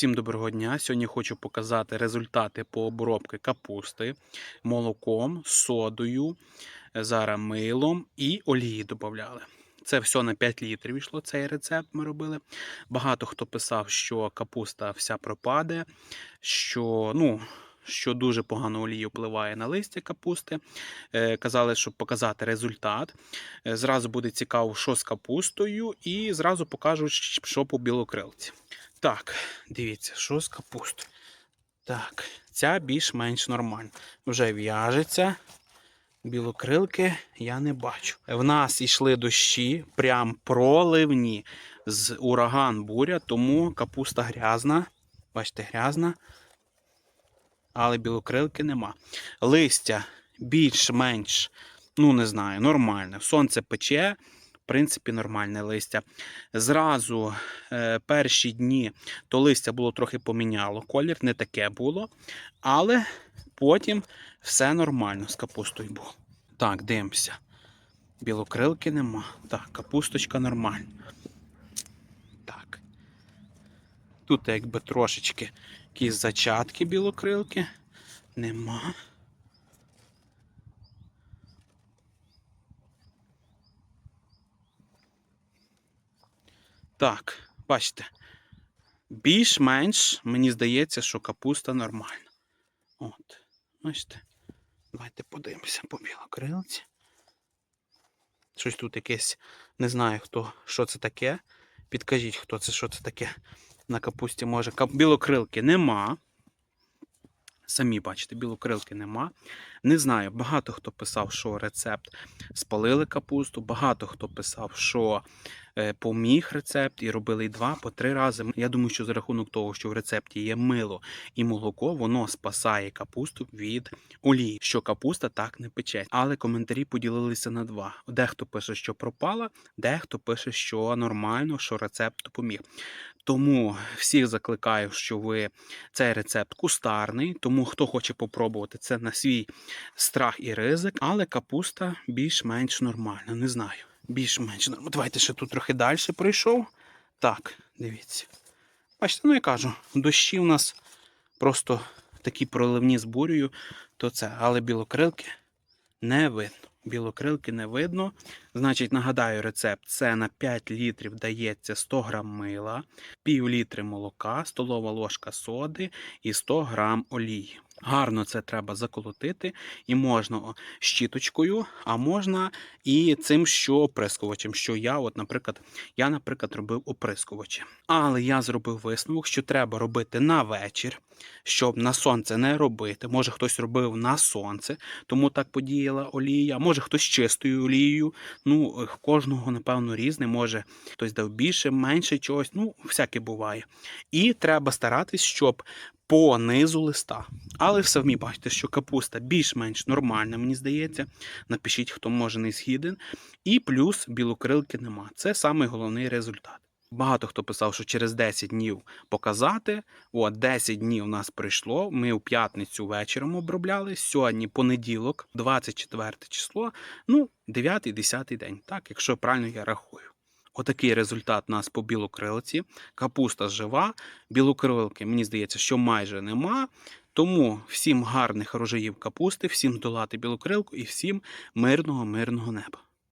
Всім доброго дня. Сьогодні хочу показати результати по обробці капусти молоком, содою, зараз милом і олії додавали. Це все на 5 літрів йшло, цей рецепт ми робили. Багато хто писав, що капуста вся пропаде, що, ну, що дуже погано олія впливає на листя капусти. Е, Казали, щоб показати результат. Е, Зразу буде цікаво, що з капустою, і зразу покажуть, що по білокрилці. Так, дивіться, що з капустою. Так, ця більш-менш нормальна. Вже в'яжеться. Білокрилки я не бачу. В нас йшли дощі, прям проливні з ураган буря, тому капуста грязна. Бачите, грязна. Але білокрилки нема. Листя більш-менш, ну не знаю, нормальне. Сонце пече, принципі, нормальне листя. Зразу е, перші дні то листя було трохи поміняло. Колір не таке було. Але потім все нормально з капустою було. Так, дивимося. Білокрилки нема. Так, капусточка нормальна. Так. Тут якби трошечки якісь зачатки білокрилки. Нема. Так, бачите. Більш-менш мені здається, що капуста нормальна. От, бачите. Давайте подивимося по білокрилці. Щось тут якесь, не знаю хто, що це таке. Підкажіть, хто це, що це таке на капусті може. Білокрилки нема. Самі бачите, білокрилки нема. Не знаю, багато хто писав, що рецепт спалили капусту, багато хто писав, що е, поміг рецепт і робили і два по три рази. Я думаю, що за рахунок того, що в рецепті є мило і молоко, воно спасає капусту від олії, що капуста так не пече. Але коментарі поділилися на два. Дехто пише, що пропала, дехто пише, що нормально, що рецепт допоміг. Тому всіх закликаю, що ви цей рецепт кустарний, тому хто хоче попробувати це на свій страх і ризик, але капуста більш-менш нормальна, не знаю. Більш-менш нормально. Давайте ще тут трохи далі пройшов. Так, дивіться. Бачите, ну я кажу, дощі у нас просто такі проливні з бурею, то це, але білокрилки не видно. Білокрилки не видно. Значить, нагадаю рецепт: це на 5 літрів дається 100 грам мила, пів літри молока, столова ложка соди і 100 грам олії. Гарно це треба заколотити, і можна щіточкою, а можна і цим, що оприскувачем. Що я, от, наприклад, я, наприклад, робив оприскувачем. Але я зробив висновок, що треба робити на вечір, щоб на сонце не робити. Може, хтось робив на сонце, тому так подіяла олія. Може, хтось чистою олією. Ну, кожного, напевно, різне. Може, хтось дав більше, менше чогось. Ну, всяке буває. І треба старатись, щоб по низу листа. Але все вмі бачите, що капуста більш-менш нормальна, мені здається. Напишіть, хто може не згіден. І плюс білокрилки нема. Це самий головний результат. Багато хто писав, що через 10 днів показати. От 10 днів у нас прийшло. Ми у п'ятницю вечором обробляли. Сьогодні понеділок, 24 число, ну, 9-10 день, так, якщо правильно я рахую. Отакий результат у нас по білокрилці. Капуста жива, білокрилки, мені здається, що майже нема. Тому всім гарних рожаїв капусти, всім долати білокрилку і всім мирного, мирного неба.